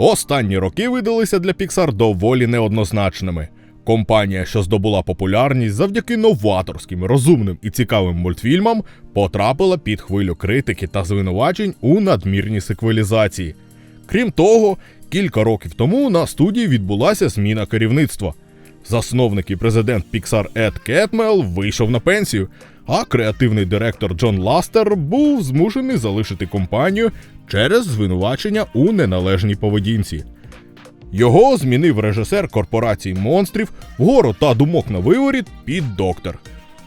Останні роки видалися для Pixar доволі неоднозначними. Компанія, що здобула популярність завдяки новаторським, розумним і цікавим мультфільмам, потрапила під хвилю критики та звинувачень у надмірній секвелізації. Крім того, кілька років тому на студії відбулася зміна керівництва. Засновник і президент Pixar Ед Кетмел вийшов на пенсію, а креативний директор Джон Ластер був змушений залишити компанію через звинувачення у неналежній поведінці. Його змінив режисер корпорації монстрів вгору та думок на виворіт Піт Доктор.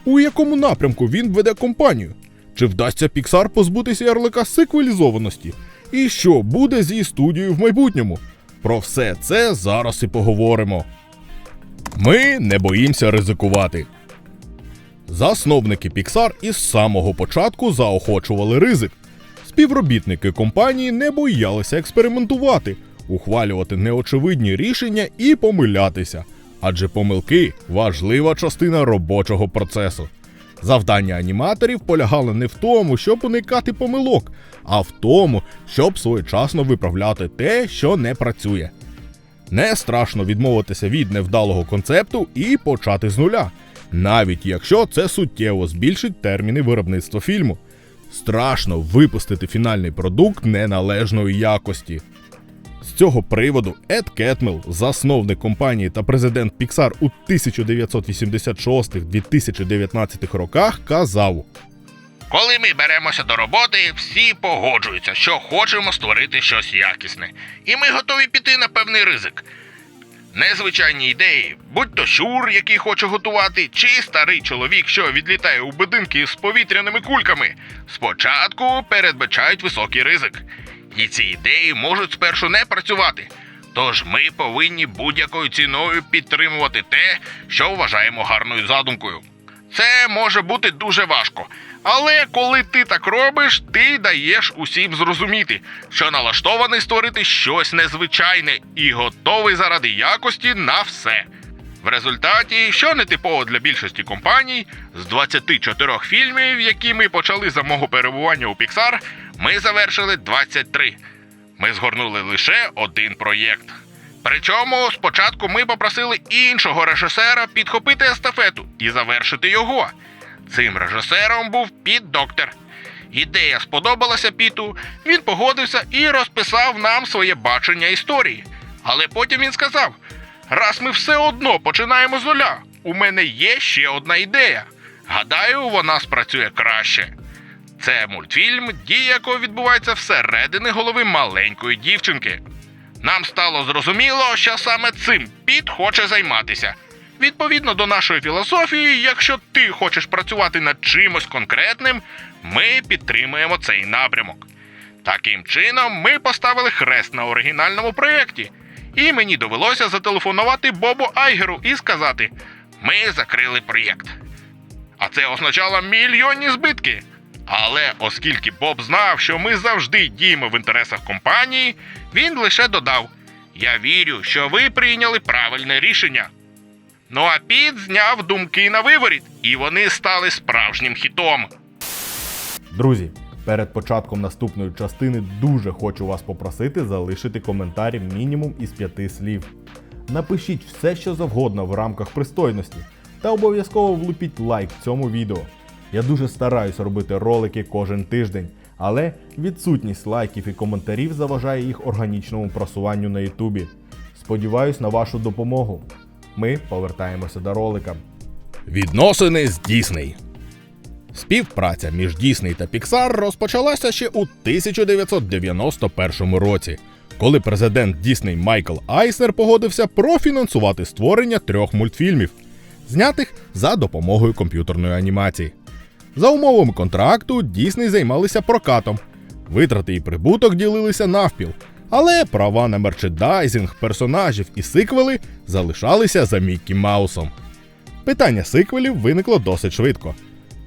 У якому напрямку він веде компанію? Чи вдасться Pixar позбутися ярлика сиквелізованості? І що буде з її студією в майбутньому? Про все це зараз і поговоримо. Ми не боїмося ризикувати. Засновники Pixar із самого початку заохочували ризик. Співробітники компанії не боялися експериментувати, ухвалювати неочевидні рішення і помилятися, адже помилки важлива частина робочого процесу. Завдання аніматорів полягало не в тому, щоб уникати помилок, а в тому, щоб своєчасно виправляти те, що не працює. Не страшно відмовитися від невдалого концепту і почати з нуля, навіть якщо це суттєво збільшить терміни виробництва фільму. Страшно випустити фінальний продукт неналежної якості. З цього приводу Ед Кетмел, засновник компанії та президент Pixar у 1986-2019 роках, казав: Коли ми беремося до роботи, всі погоджуються, що хочемо створити щось якісне, і ми готові піти на певний ризик. Незвичайні ідеї, будь то щур, який хоче готувати, чи старий чоловік, що відлітає у будинки з повітряними кульками, спочатку передбачають високий ризик. І ці ідеї можуть спершу не працювати. Тож ми повинні будь-якою ціною підтримувати те, що вважаємо гарною задумкою. Це може бути дуже важко. Але коли ти так робиш, ти даєш усім зрозуміти, що налаштований створити щось незвичайне і готовий заради якості на все. В результаті, що не типово для більшості компаній, з 24 фільмів, які ми почали за мого перебування у Pixar, ми завершили 23. Ми згорнули лише один проєкт. Причому спочатку ми попросили іншого режисера підхопити естафету і завершити його. Цим режисером був Піт Доктор. Ідея сподобалася Піту, він погодився і розписав нам своє бачення історії. Але потім він сказав: раз ми все одно починаємо з нуля, у мене є ще одна ідея. Гадаю, вона спрацює краще. Це мультфільм, дія якого відбувається всередини голови маленької дівчинки. Нам стало зрозуміло, що саме цим Піт хоче займатися. Відповідно до нашої філософії, якщо ти хочеш працювати над чимось конкретним, ми підтримуємо цей напрямок. Таким чином, ми поставили хрест на оригінальному проєкті, і мені довелося зателефонувати Бобу Айгеру і сказати: ми закрили проєкт. А це означало мільйонні збитки. Але оскільки Боб знав, що ми завжди діємо в інтересах компанії, він лише додав: Я вірю, що ви прийняли правильне рішення. Ну а Піт зняв думки на виворіт, і вони стали справжнім хітом. Друзі, перед початком наступної частини дуже хочу вас попросити залишити коментарі мінімум із п'яти слів. Напишіть все, що завгодно в рамках пристойності, та обов'язково влупіть лайк цьому відео. Я дуже стараюсь робити ролики кожен тиждень, але відсутність лайків і коментарів заважає їх органічному просуванню на Ютубі. Сподіваюсь на вашу допомогу. Ми повертаємося до ролика. Відносини з Дісней. Співпраця між Дісней та Pixar розпочалася ще у 1991 році, коли президент Дісней Майкл Айснер погодився профінансувати створення трьох мультфільмів, знятих за допомогою комп'ютерної анімації. За умовами контракту Дісней займалися прокатом. Витрати і прибуток ділилися навпіл, але права на мерчендайзинг, персонажів і сиквели залишалися за Міккі Маусом. Питання сиквелів виникло досить швидко.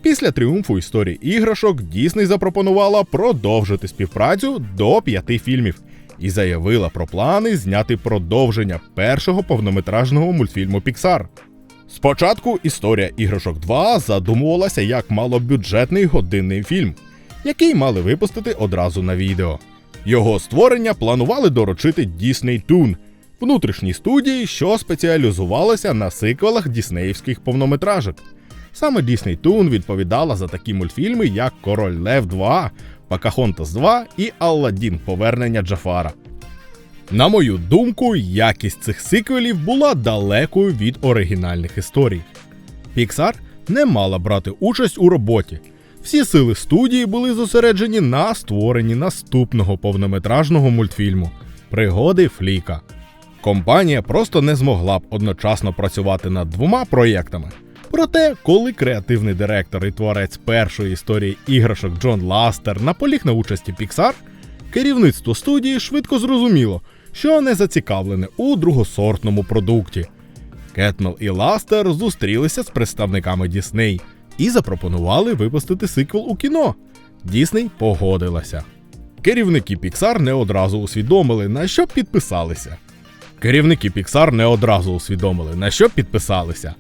Після тріумфу історії іграшок Дісней запропонувала продовжити співпрацю до п'яти фільмів і заявила про плани зняти продовження першого повнометражного мультфільму Pixar. Спочатку історія іграшок 2 задумувалася як малобюджетний годинний фільм, який мали випустити одразу на відео. Його створення планували доручити Disney Toon, внутрішній студії, що спеціалізувалася на сиквелах діснеївських повнометражок. Саме Disney Toon відповідала за такі мультфільми, як Король Лев 2, Покахонтас 2 і Алладін Повернення Джафара. На мою думку, якість цих сиквелів була далекою від оригінальних історій. Pixar не мала брати участь у роботі. Всі сили студії були зосереджені на створенні наступного повнометражного мультфільму Пригоди Фліка. Компанія просто не змогла б одночасно працювати над двома проєктами. Проте, коли креативний директор і творець першої історії іграшок Джон Ластер наполіг на участі Pixar, керівництво студії швидко зрозуміло, що не зацікавлене у другосортному продукті. Кетмел і Ластер зустрілися з представниками Дісней і запропонували випустити сиквел у кіно. Дісней погодилася. Керівники Pixar не одразу усвідомили, на що підписалися. Керівники Pixar не одразу усвідомили, на що підписалися.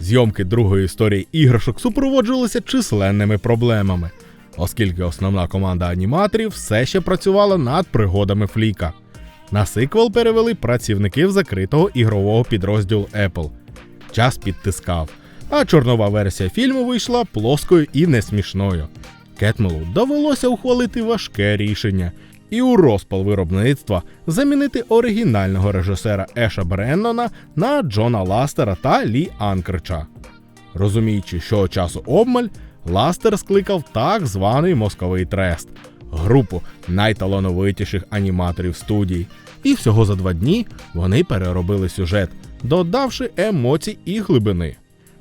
Зйомки другої історії іграшок супроводжувалися численними проблемами, оскільки основна команда аніматорів все ще працювала над пригодами Фліка. На сиквел перевели працівників закритого ігрового підрозділу Apple. Час підтискав, а чорнова версія фільму вийшла плоскою і несмішною. Кетмелу довелося ухвалити важке рішення і у розпал виробництва замінити оригінального режисера Еша Бреннона на Джона Ластера та Лі Анкрича. Розуміючи, що часу обмаль, Ластер скликав так званий мозковий трест групу найталановитіших аніматорів студії. І всього за два дні вони переробили сюжет, додавши емоцій і глибини.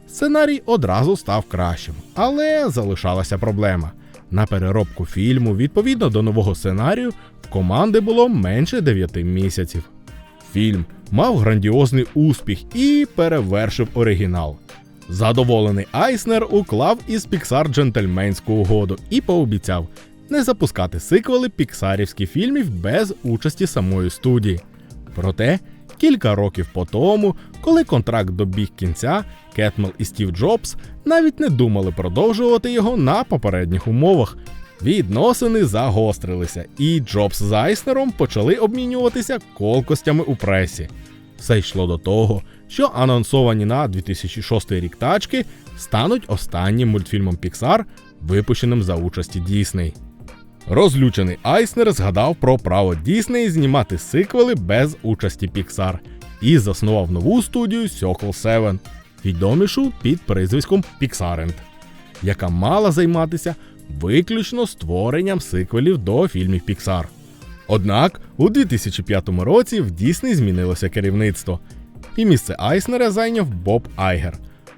Сценарій одразу став кращим, але залишалася проблема. На переробку фільму, відповідно до нового сценарію, в команди було менше 9 місяців. Фільм мав грандіозний успіх і перевершив оригінал. Задоволений Айснер уклав із Pixar джентльменську угоду і пообіцяв не запускати сиквели піксарівських фільмів без участі самої студії. Проте, кілька років по тому, коли контракт добіг кінця, Кетмел і Стів Джобс навіть не думали продовжувати його на попередніх умовах. Відносини загострилися, і Джобс з Айснером почали обмінюватися колкостями у пресі. Все йшло до того, що анонсовані на 2006 рік тачки стануть останнім мультфільмом Pixar, випущеним за участі Дісней. Розлючений Айснер згадав про право Дісней знімати сиквели без участі Pixar і заснував нову студію Circle 7, відомішу під прізвиськом Pixarent, яка мала займатися виключно створенням сиквелів до фільмів Pixar. Однак у 2005 році в Дісней змінилося керівництво, і місце Айснера зайняв Боб Айгер.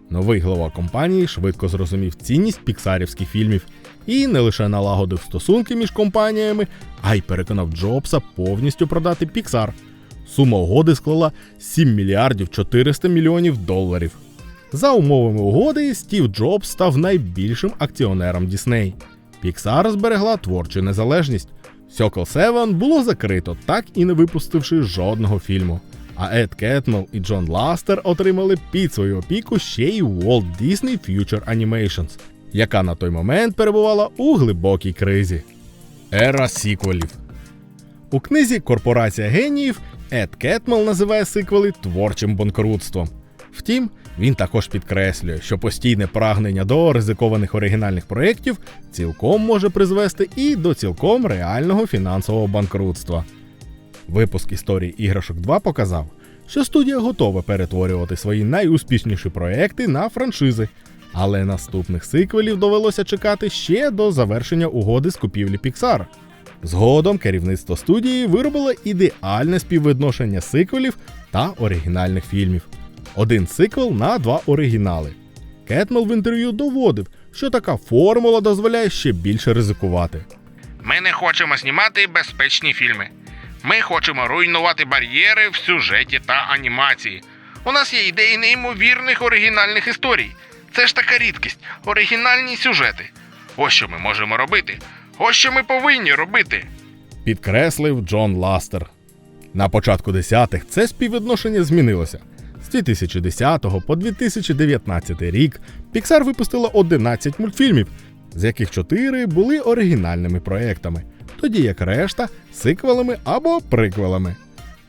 Новий глава компанії швидко зрозумів цінність піксарівських фільмів і не лише налагодив стосунки між компаніями, а й переконав Джобса повністю продати Pixar. Сума угоди склала 7 мільярдів 400 мільйонів доларів. За умовами угоди, Стів Джобс став найбільшим акціонером Дісней. Pixar зберегла творчу незалежність. Circle 7 було закрито, так і не випустивши жодного фільму. А Ед Кетмел і Джон Ластер отримали під свою опіку ще й Walt Disney Future Animations, яка на той момент перебувала у глибокій кризі. Ера сіквелів. У книзі Корпорація геніїв Ед Кетмел називає сиквели творчим банкрутством. Втім, він також підкреслює, що постійне прагнення до ризикованих оригінальних проєктів цілком може призвести і до цілком реального фінансового банкрутства. Випуск історії іграшок 2 показав, що студія готова перетворювати свої найуспішніші проекти на франшизи, але наступних сиквелів довелося чекати ще до завершення угоди з купівлі Pixar. Згодом керівництво студії виробило ідеальне співвідношення сиквелів та оригінальних фільмів. Один сиквел на два оригінали. Кетмел в інтерв'ю доводив, що така формула дозволяє ще більше ризикувати. Ми не хочемо знімати безпечні фільми. Ми хочемо руйнувати бар'єри в сюжеті та анімації. У нас є ідеї неймовірних оригінальних історій. Це ж така рідкість оригінальні сюжети. Ось що ми можемо робити. Ось що ми повинні робити. підкреслив Джон Ластер. На початку десятих це співвідношення змінилося. З 2010 по 2019 рік Pixar випустила 11 мультфільмів, з яких 4 були оригінальними проектами. тоді як решта сиквелами або приквелами.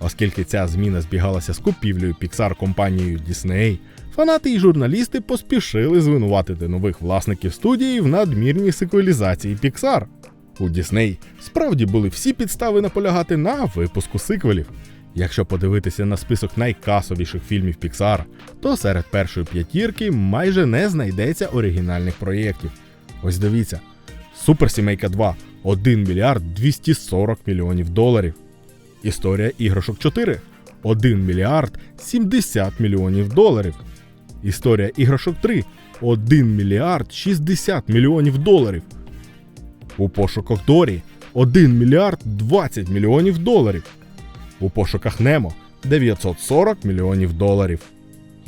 Оскільки ця зміна збігалася з купівлею Pixar компанією Disney, фанати і журналісти поспішили звинуватити нових власників студії в надмірній сиквелізації Pixar. У Disney справді були всі підстави наполягати на випуску сиквелів. Якщо подивитися на список найкасовіших фільмів Pixar, то серед першої п'ятірки майже не знайдеться оригінальних проєктів. Ось дивіться: Суперсімейка 2 1 мільярд 240 мільйонів доларів. Історія іграшок 4 1 мільярд 70 мільйонів доларів. Історія іграшок 3 1 мільярд 60 мільйонів доларів. У пошуках Дорі 1 мільярд 20 мільйонів доларів. У пошуках Немо 940 мільйонів доларів.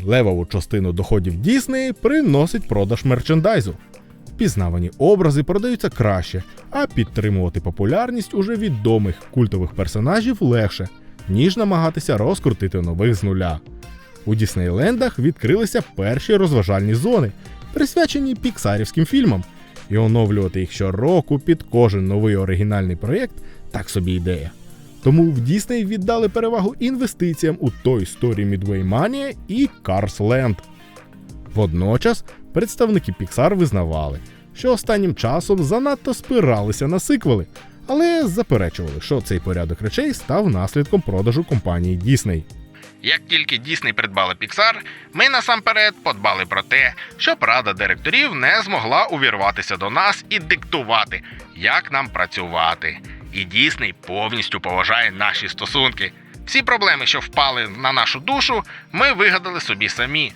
Левову частину доходів Діснеї приносить продаж мерчендайзу. Впізнавані образи продаються краще, а підтримувати популярність уже відомих культових персонажів легше, ніж намагатися розкрутити нових з нуля. У Діснейлендах відкрилися перші розважальні зони, присвячені піксарівським фільмам, і оновлювати їх щороку під кожен новий оригінальний проєкт так собі ідея. Тому в Дісней віддали перевагу інвестиціям у Toy Story Midway Mania і Cars Land. Водночас представники Pixar визнавали, що останнім часом занадто спиралися на сиквели, але заперечували, що цей порядок речей став наслідком продажу компанії Disney. Як тільки Дісней придбали Pixar, ми насамперед подбали про те, щоб рада директорів не змогла увірватися до нас і диктувати, як нам працювати. І Дісней повністю поважає наші стосунки. Всі проблеми, що впали на нашу душу, ми вигадали собі самі.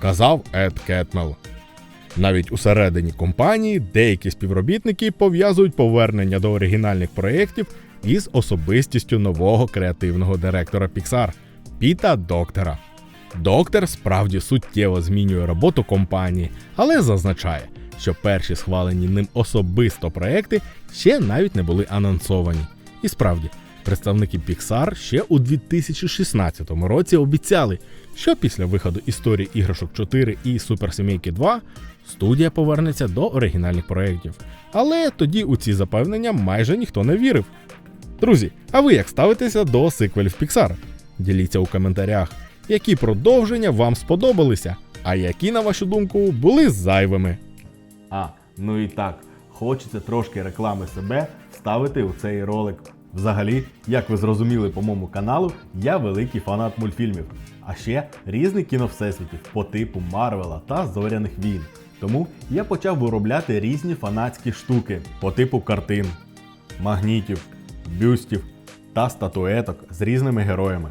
казав Ед Кетмел. Навіть усередині компанії деякі співробітники пов'язують повернення до оригінальних проєктів із особистістю нового креативного директора Pixar Піта Доктора. Доктор справді суттєво змінює роботу компанії, але зазначає, що перші схвалені ним особисто проекти ще навіть не були анонсовані. І справді, представники Pixar ще у 2016 році обіцяли, що після виходу історії іграшок 4 і Суперсімейки 2 студія повернеться до оригінальних проєктів. Але тоді у ці запевнення майже ніхто не вірив. Друзі, а ви як ставитеся до сиквелів Pixar? Діліться у коментарях, які продовження вам сподобалися, а які, на вашу думку, були зайвими. А, ну і так, хочеться трошки реклами себе вставити у цей ролик. Взагалі, як ви зрозуміли по моєму каналу, я великий фанат мультфільмів, а ще різних кіновсесвітів по типу Марвела та Зоряних війн. Тому я почав виробляти різні фанатські штуки по типу картин, магнітів, бюстів та статуеток з різними героями.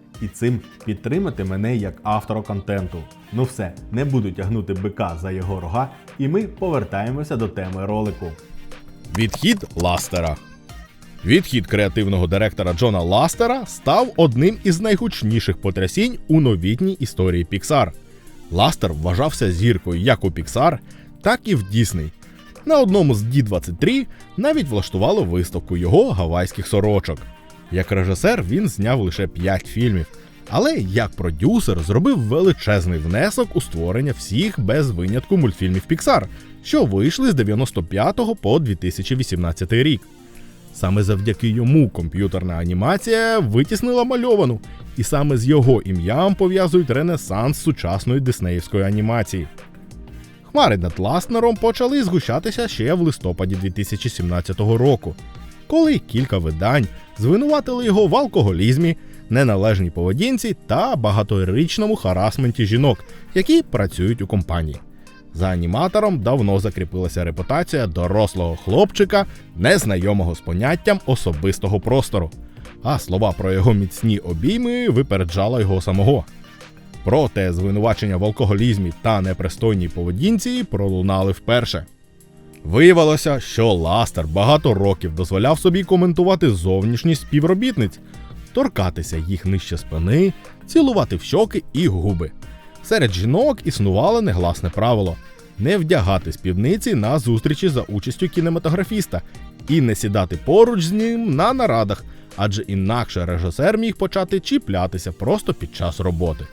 І цим підтримати мене як автора контенту. Ну все, не буду тягнути бика за його рога, і ми повертаємося до теми ролику. Відхід Ластера. Відхід креативного директора Джона Ластера став одним із найгучніших потрясінь у новітній історії Pixar. Ластер вважався зіркою як у Pixar, так і в Дісней. На одному з D23 навіть влаштувало виставку його гавайських сорочок. Як режисер він зняв лише 5 фільмів, але як продюсер зробив величезний внесок у створення всіх без винятку мультфільмів Pixar, що вийшли з 95 по 2018 рік. Саме завдяки йому комп'ютерна анімація витіснила мальовану, і саме з його ім'ям пов'язують ренесанс сучасної диснеївської анімації. Хмари над Ласнером почали згущатися ще в листопаді 2017 року, коли кілька видань звинуватили його в алкоголізмі, неналежній поведінці та багаторічному харасменті жінок, які працюють у компанії. За аніматором давно закріпилася репутація дорослого хлопчика, незнайомого з поняттям особистого простору. А слова про його міцні обійми випереджали його самого. Проте звинувачення в алкоголізмі та непристойній поведінці пролунали вперше. Виявилося, що Ластер багато років дозволяв собі коментувати зовнішність співробітниць, торкатися їх нижче спини, цілувати в щоки і губи. Серед жінок існувало негласне правило не вдягати спідниці на зустрічі за участю кінематографіста і не сідати поруч з ним на нарадах, адже інакше режисер міг почати чіплятися просто під час роботи.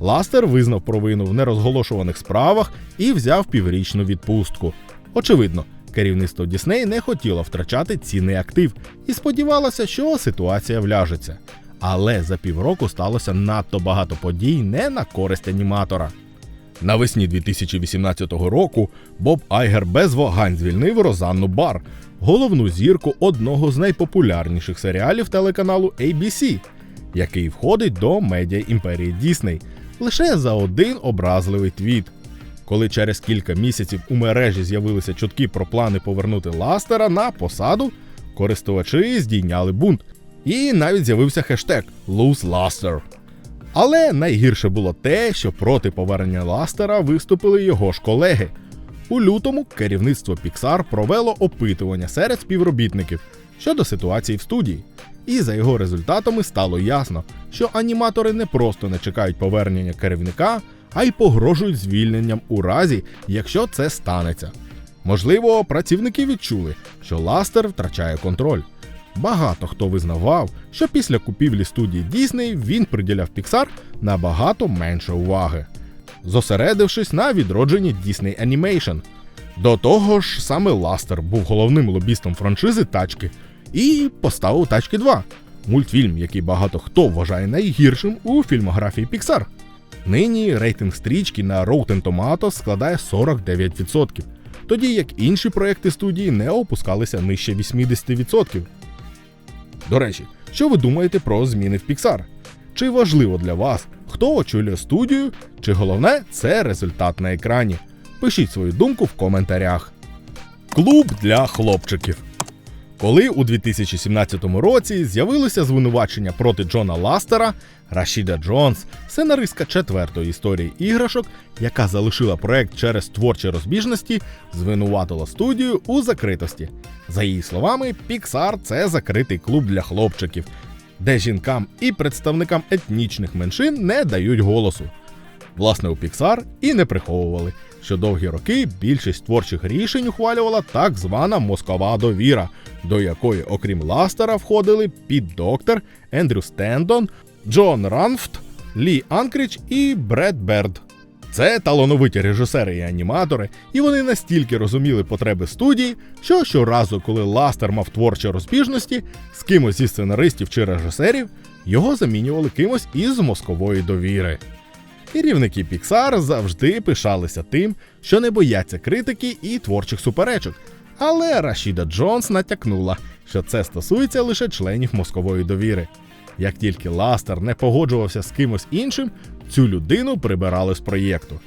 Ластер визнав провину в нерозголошуваних справах і взяв піврічну відпустку. Очевидно, керівництво Дісней не хотіло втрачати цінний актив і сподівалося, що ситуація вляжеться. Але за півроку сталося надто багато подій не на користь аніматора. Навесні 2018 року Боб Айгер без вагань звільнив Розанну Бар, головну зірку одного з найпопулярніших серіалів телеканалу ABC, який входить до медіа імперії Дісней, лише за один образливий твіт. Коли через кілька місяців у мережі з'явилися чутки про плани повернути Ластера на посаду, користувачі здійняли бунт. І навіть з'явився хештег Lose Laster. Але найгірше було те, що проти повернення Ластера виступили його ж колеги. У лютому керівництво Pixar провело опитування серед співробітників щодо ситуації в студії. І за його результатами стало ясно, що аніматори не просто не чекають повернення керівника, а й погрожують звільненням у разі, якщо це станеться. Можливо, працівники відчули, що Ластер втрачає контроль. Багато хто визнавав, що після купівлі студії Дісней він приділяв Pixar набагато менше уваги, зосередившись на відродженні Disney Animation. До того ж, саме Ластер був головним лобістом франшизи тачки і поставив тачки 2, мультфільм, який багато хто вважає найгіршим у фільмографії Pixar. Нині рейтинг стрічки на Rotten Tomatoes складає 49%, тоді як інші проекти студії не опускалися нижче 80%. До речі, що ви думаєте про зміни в Pixar? Чи важливо для вас, хто очолює студію, чи головне це результат на екрані? Пишіть свою думку в коментарях. Клуб для хлопчиків. Коли у 2017 році з'явилося звинувачення проти Джона Ластера, Рашіда Джонс, сценаристка четвертої історії іграшок, яка залишила проект через творчі розбіжності, звинуватила студію у закритості. За її словами, Pixar – це закритий клуб для хлопчиків, де жінкам і представникам етнічних меншин не дають голосу. Власне, у Pixar і не приховували, що довгі роки більшість творчих рішень ухвалювала так звана мозкова довіра, до якої, окрім Ластера, входили Піт Доктор, Ендрю Стендон, Джон Ранфт, Лі Анкріч і Бред Берд. Це талановиті режисери і аніматори, і вони настільки розуміли потреби студії, що щоразу, коли Ластер мав творчі розбіжності з кимось зі сценаристів чи режисерів, його замінювали кимось із мозкової довіри. Керівники Pixar завжди пишалися тим, що не бояться критики і творчих суперечок. Але Рашіда Джонс натякнула, що це стосується лише членів мозкової довіри. Як тільки Ластер не погоджувався з кимось іншим, цю людину прибирали з проєкту.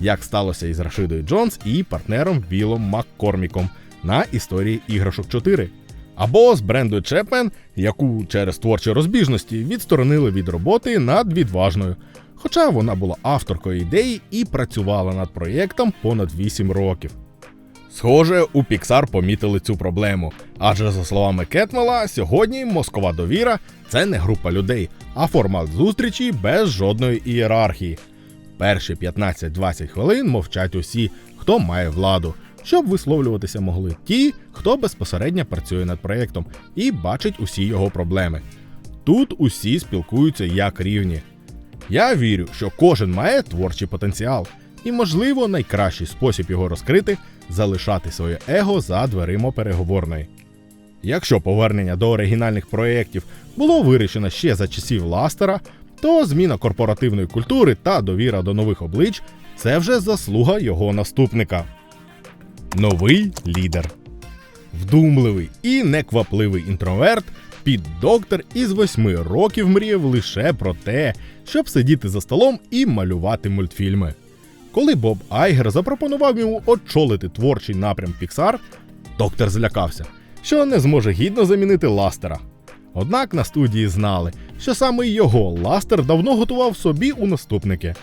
Як сталося із Рашидою Джонс і партнером Білом Маккорміком на історії іграшок 4. Або з Брендою Чепмен, яку через творчі розбіжності відсторонили від роботи над відважною. Хоча вона була авторкою ідеї і працювала над проєктом понад 8 років. Схоже, у Pixar помітили цю проблему. Адже, за словами Кетмела, сьогодні мозкова довіра це не група людей, а формат зустрічі без жодної ієрархії. Перші 15-20 хвилин мовчать усі, хто має владу, щоб висловлюватися могли ті, хто безпосередньо працює над проєктом і бачить усі його проблеми. Тут усі спілкуються як рівні. Я вірю, що кожен має творчий потенціал, і, можливо, найкращий спосіб його розкрити залишати своє его за дверима переговорної. Якщо повернення до оригінальних проєктів було вирішено ще за часів Ластера, то зміна корпоративної культури та довіра до нових облич це вже заслуга його наступника. Новий лідер. Вдумливий і неквапливий інтроверт, Піт Доктор із восьми років мріяв лише про те, щоб сидіти за столом і малювати мультфільми. Коли Боб Айгер запропонував йому очолити творчий напрям Pixar, доктор злякався, що не зможе гідно замінити Ластера. Однак на студії знали, що саме його Ластер давно готував собі у наступники.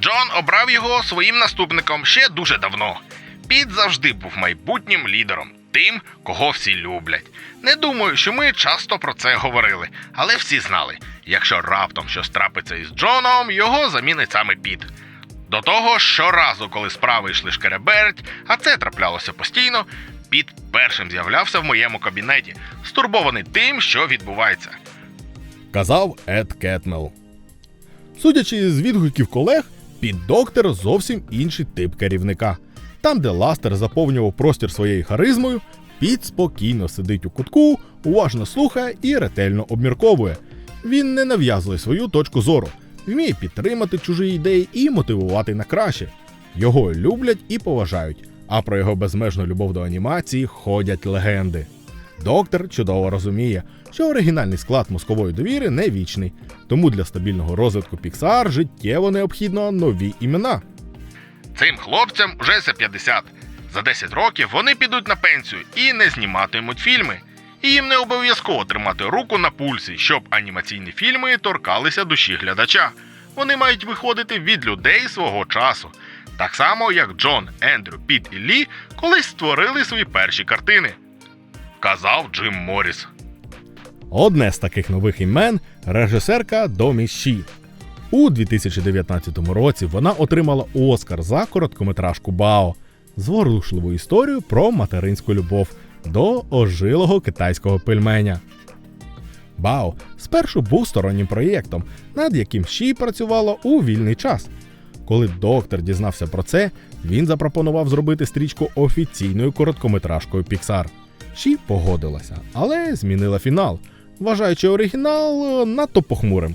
Джон обрав його своїм наступником ще дуже давно. Піт завжди був майбутнім лідером. Тим, кого всі люблять. Не думаю, що ми часто про це говорили, але всі знали, якщо раптом щось трапиться із Джоном, його замінить саме Піт. До того, щоразу, коли справи йшли шкереберть, а це траплялося постійно, Піт першим з'являвся в моєму кабінеті, стурбований тим, що відбувається. казав Ед Кетмел. Судячи з відгуків колег, під доктор зовсім інший тип керівника. Там, де Ластер заповнював простір своєю харизмою, Піт спокійно сидить у кутку, уважно слухає і ретельно обмірковує. Він не нав'язує свою точку зору, вміє підтримати чужі ідеї і мотивувати на краще. Його люблять і поважають, а про його безмежну любов до анімації ходять легенди. Доктор чудово розуміє, що оригінальний склад мозкової довіри не вічний, тому для стабільного розвитку Pixar життєво необхідно нові імена. Цим хлопцям вже за 50. За 10 років вони підуть на пенсію і не зніматимуть фільми. І їм не обов'язково тримати руку на пульсі, щоб анімаційні фільми торкалися душі глядача. Вони мають виходити від людей свого часу. Так само, як Джон, Ендрю, Піт і Лі колись створили свої перші картини. Казав Джим Морріс. Одне з таких нових імен режисерка Домі Ші. У 2019 році вона отримала Оскар за короткометражку Бао зворушливу історію про материнську любов до ожилого китайського пельменя. Бао спершу був стороннім проєктом, над яким Ші працювала у вільний час. Коли доктор дізнався про це, він запропонував зробити стрічку офіційною короткометражкою Pixar. Ші погодилася, але змінила фінал, вважаючи оригінал е, надто похмурим.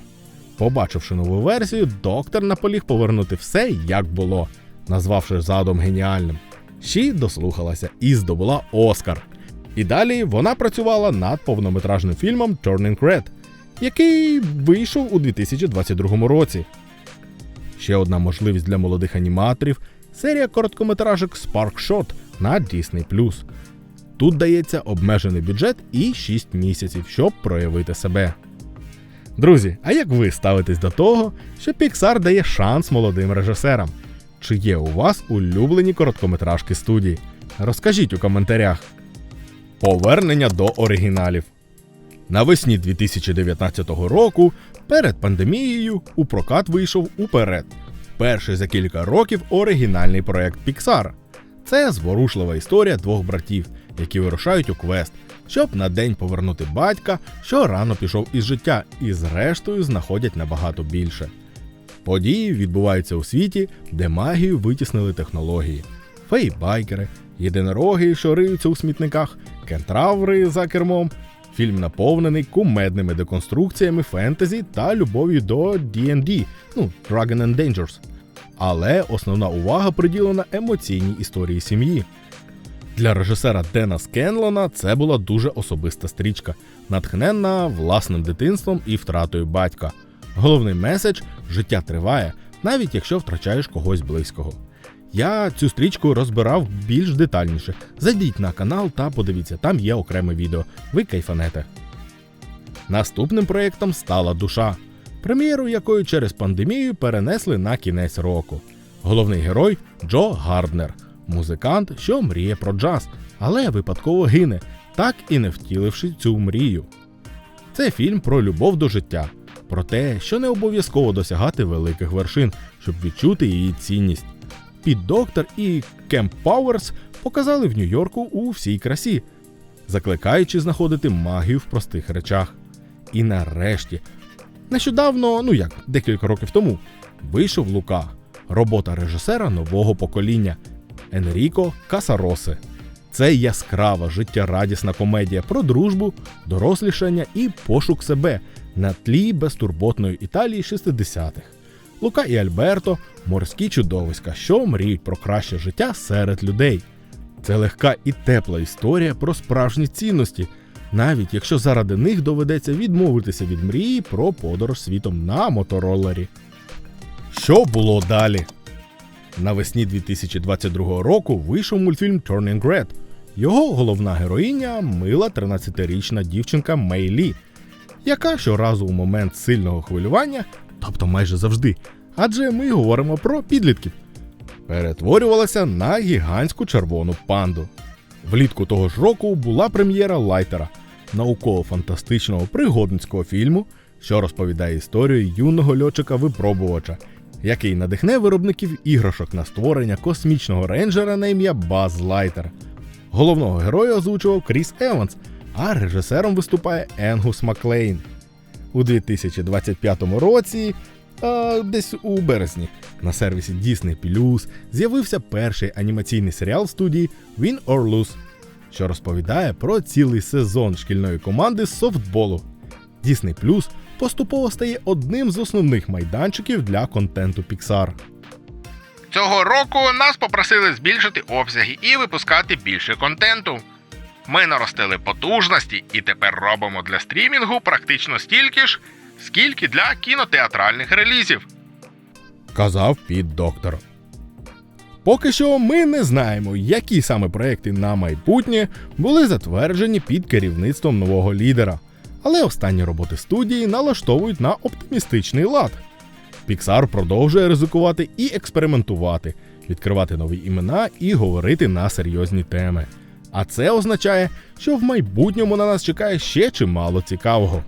Побачивши нову версію, доктор наполіг повернути все як було, назвавши задум геніальним. Ші дослухалася і здобула Оскар. І далі вона працювала над повнометражним фільмом Turning Red, який вийшов у 2022 році. Ще одна можливість для молодих аніматорів серія короткометражок Spark Shot на Disney+. Тут дається обмежений бюджет і 6 місяців, щоб проявити себе. Друзі, а як ви ставитесь до того, що Pixar дає шанс молодим режисерам? Чи є у вас улюблені короткометражки студії? Розкажіть у коментарях. Повернення до оригіналів. Навесні 2019 року, перед пандемією, у прокат вийшов уперед. Перший за кілька років оригінальний проект Pixar. Це зворушлива історія двох братів, які вирушають у квест, щоб на день повернути батька, що рано пішов із життя, і зрештою знаходять набагато більше. Події відбуваються у світі, де магію витіснили технології. Фейбайкери, єдинороги, що риються у смітниках, кентраври за кермом. Фільм наповнений кумедними деконструкціями фентезі та любов'ю до D&D, ну, Dragon and Dangers. Але основна увага приділена емоційній історії сім'ї. Для режисера Дена Скенлона це була дуже особиста стрічка, натхненна власним дитинством і втратою батька. Головний меседж життя триває, навіть якщо втрачаєш когось близького. Я цю стрічку розбирав більш детальніше. Зайдіть на канал та подивіться, там є окреме відео. Ви кайфанете. Наступним проєктом стала душа, прем'єру якої через пандемію перенесли на кінець року. Головний герой Джо Гарднер, музикант, що мріє про джаз, але випадково гине, так і не втіливши цю мрію. Це фільм про любов до життя, про те, що не обов'язково досягати великих вершин, щоб відчути її цінність. Під доктор і Кемп Пауерс показали в Нью-Йорку у всій красі, закликаючи знаходити магію в простих речах. І нарешті, нещодавно, ну як декілька років тому, вийшов Лука, робота режисера нового покоління Енріко Касаросе. Це яскрава життєрадісна комедія про дружбу, дорослішання і пошук себе на тлі безтурботної Італії 60-х. Лука і Альберто морські чудовиська, що мріють про краще життя серед людей. Це легка і тепла історія про справжні цінності, навіть якщо заради них доведеться відмовитися від мрії про подорож світом на мотороллері. Що було далі? Навесні 2022 року вийшов мультфільм Turning Red. Його головна героїня мила 13-річна дівчинка Мей Лі, яка щоразу у момент сильного хвилювання, тобто майже завжди, адже ми говоримо про підлітків, перетворювалася на гігантську червону панду. Влітку того ж року була прем'єра Лайтера, науково-фантастичного пригодницького фільму, що розповідає історію юного льотчика-випробувача, який надихне виробників іграшок на створення космічного рейнджера на ім'я Баз Лайтер. Головного героя озвучував Кріс Еванс, а режисером виступає Енгус Маклейн. У 2025 році, а, десь у березні, на сервісі Disney Plus з'явився перший анімаційний серіал студії Win or Lose, що розповідає про цілий сезон шкільної команди з софтболу. Disney Plus поступово стає одним з основних майданчиків для контенту Pixar. Цього року нас попросили збільшити обсяги і випускати більше контенту. Ми наростили потужності і тепер робимо для стрімінгу практично стільки ж, скільки для кінотеатральних релізів. казав Піт Доктор. Поки що ми не знаємо, які саме проекти на майбутнє були затверджені під керівництвом нового лідера, але останні роботи студії налаштовують на оптимістичний лад. Pixar продовжує ризикувати і експериментувати, відкривати нові імена і говорити на серйозні теми. А це означає, що в майбутньому на нас чекає ще чимало цікавого.